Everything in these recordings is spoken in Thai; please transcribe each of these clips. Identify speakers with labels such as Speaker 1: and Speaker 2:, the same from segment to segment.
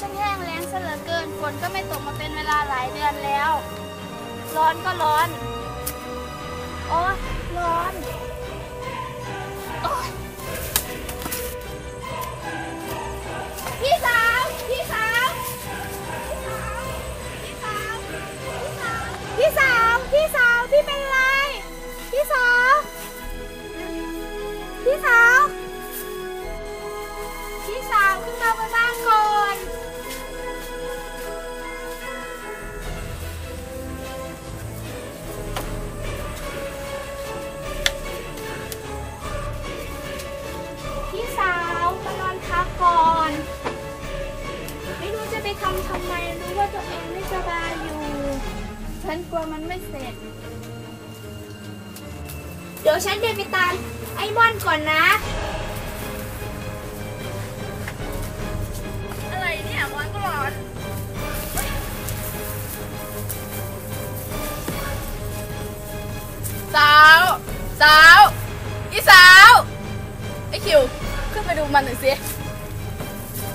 Speaker 1: ช่างแห้งแล้งเสลือเกิน ฝนก็ไม่ตกมาเป็นเวลาหลายเดือนแล้ว ร้อนก็ร้อน โอ้ร้อน โอ้ ทำไมรู้ว่าตัวเองไม่สบายอยู่ ฉันกลัวมันไม่เสร็จ เดี๋ยวฉันเดินไปตามไอ้ม่อนก่อนนะ
Speaker 2: อะไรเนี่ยร้อนก็ร้อนสาว สาว อีสาว ไอคิว ขึ้นไปดูมันหน่อยสิ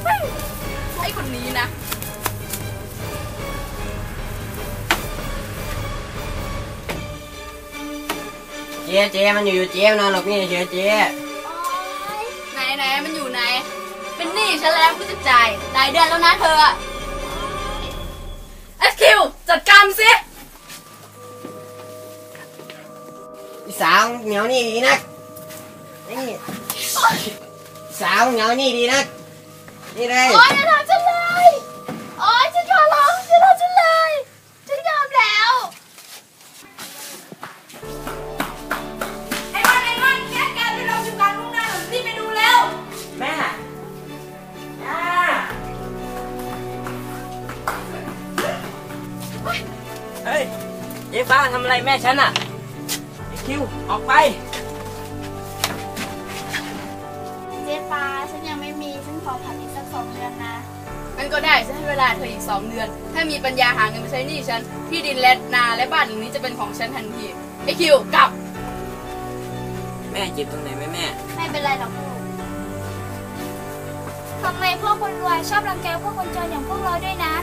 Speaker 2: เฮ้ยไอคนนี้นะ
Speaker 3: จ๊เจ๊มันอยู่อยู่เจ๊มันนอนหลบนี่เฉยเจ๊
Speaker 2: ไหนไหนมันอยู่ไหน เป็นหนี้ฉันแล้วกูจะจ่ายหลายเดือนแล้วนะเธออะไอคิวจัดการสิ
Speaker 3: อีสาวเหนียวนี่ดีนักนี่สาวเหนียวนี่ดีนักนี่เลย
Speaker 1: โอ๊ยอย่าทำฉันเลย เจ๊
Speaker 3: ฟ้าทำอะไรแม่ฉันอะไอ้คิวออกไป
Speaker 1: เจ๊ฟ้าฉันยังไม่มี ฉันขอผัดอีกสักสองเดือนนะ
Speaker 2: มันก็ได้ฉันให้เวลาเธออีก 2 เดือน ถ้ามีปัญญาหาเงินมาใช้หนี้ฉัน ที่ดินและนาและบ้านหลังนี้จะเป็นของฉันทันที ไอคิวกลับ
Speaker 3: แม่เจ็บตรงไหนไหมแม่
Speaker 1: ไม่เป็นไรหรอกลูกทำไมพวกคนรวยชอบรังแกพวกคนจนอย่างพวกเราด้วยนะ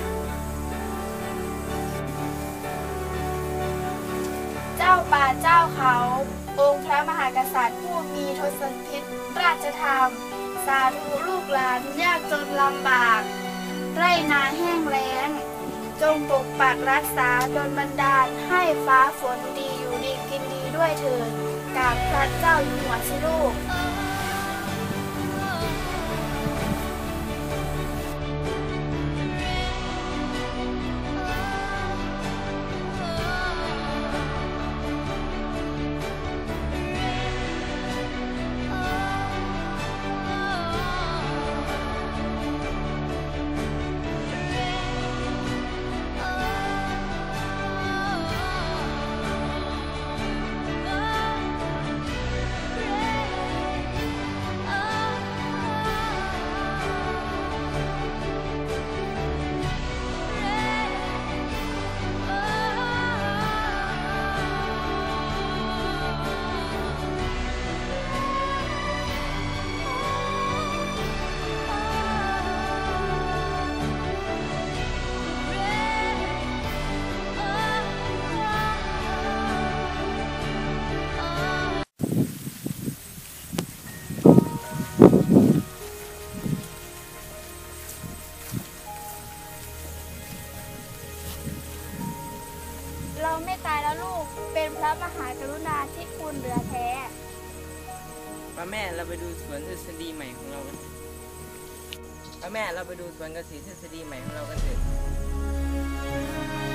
Speaker 1: จ้าป่าเจ้าเขา องค์พระมหากษัตริย์ผู้มีทศพิษราชธรรม สาธุลูกหลานยากจนลำบาก ไรนาแห้งแล้ง จงปกปักรักษาดลบันดาลให้ฟ้าฝนดีอยู่ดีกินดีด้วยเถิดกราบพระเจ้าอยู่หัวสิลูก นะลูก เป็นพระมหากรุณาที่คุณเหลือแท้
Speaker 3: ป้าแม่เราไปดูสวนทฤษฎีใหม่ของเรากันป้าแม่เราไปดูสวนเกษตรทฤษฎีใหม่ของเรากันเถอะ